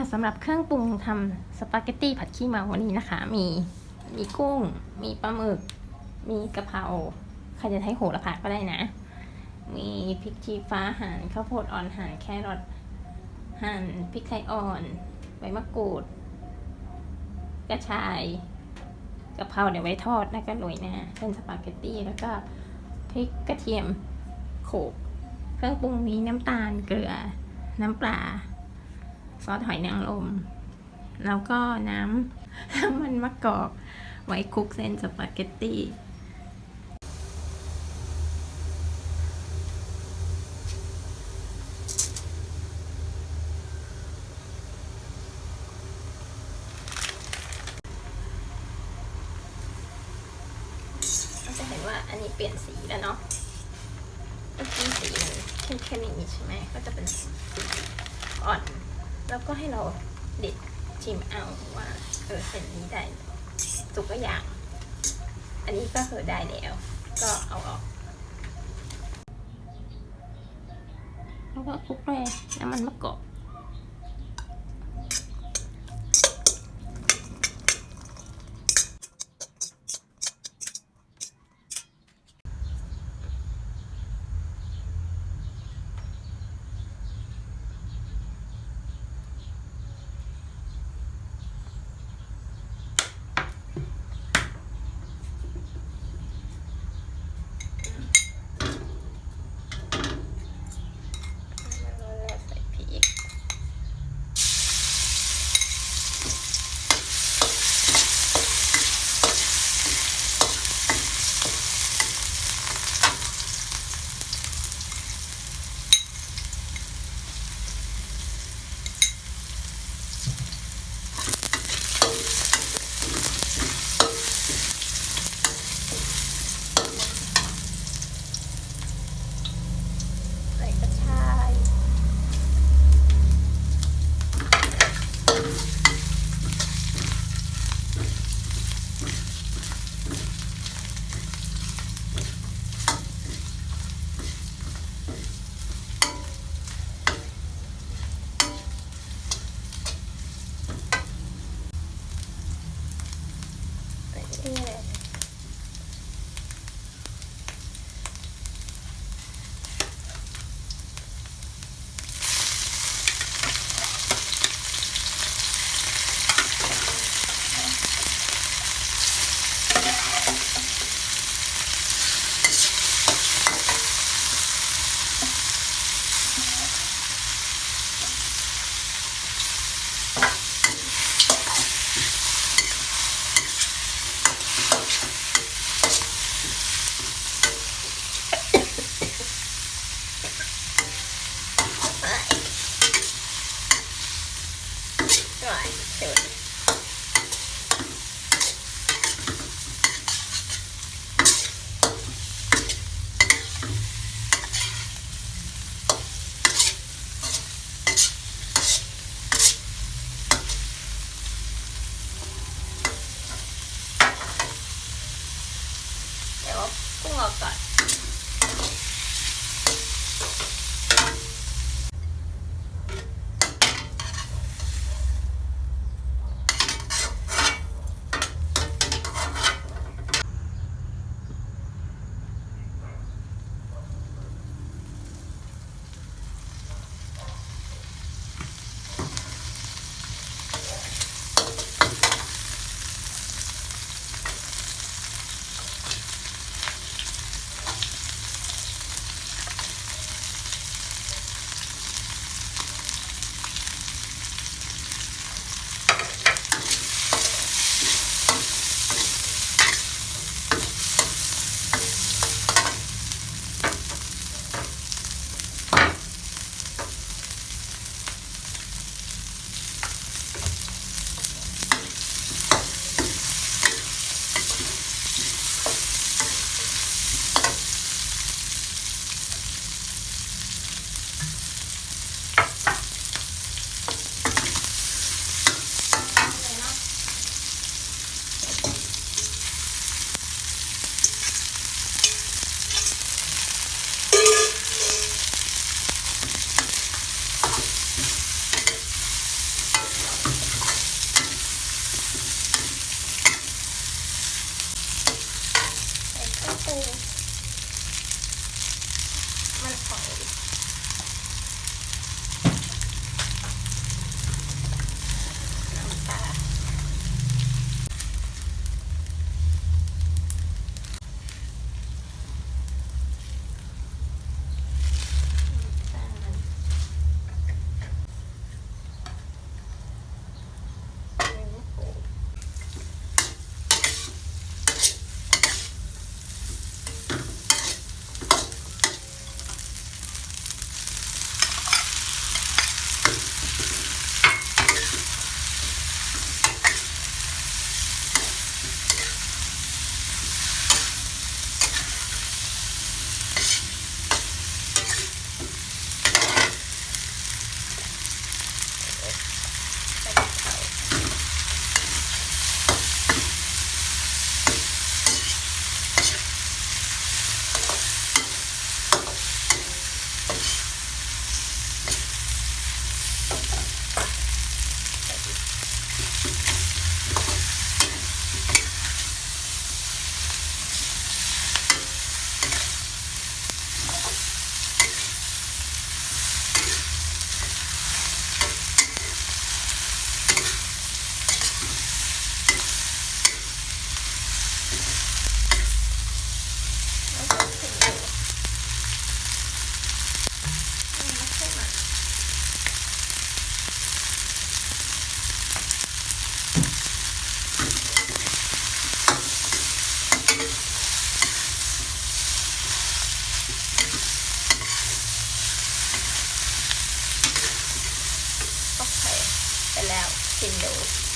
ะสำหรับเครื่องปรุงทำสปาเกตตี้ผัดขี้เมาวันนี้นะคะ มีมีกุ้ง มีปลาหมึก มีกะเพราใครจะใช้โหระพาก็ได้นะ มีพริกชี้ฟ้าหั่นข้าวโพดอ่อนหั่นแครอทหั่นพริกไทยอ่อนใบมะกรูด กระชายกะเพราเดี๋ยวไว้ทอดแล้วก็โรยหน้าเป็นสปาเกตตี้แล้วก็พริกกระเทียมโขลกเครื่องปรุงมีน้ำตาลเกลือน้ำปลา อสหอยนางรมแล้วก็น้ำน้ำมันมะกอกไว้คลุกเส้นสปาเกตตี้เราจะเห็นว่าอันนี้เปลี่ยนสีแล้วเนาะเมื่อกี้สีมันเข้มๆอย่างนี้ใช่ไหม ก็จะเป็นสีอ่อน แล้วก็ให้เราเด็ดชิมเอาว่าเออเส้นนี้ได้สุกก็อย่าง อันนี้ก็คือได้แล้ว ก็เอาออกแล้วก็คลุกเลยน้ำมันมะกอก ชิมดู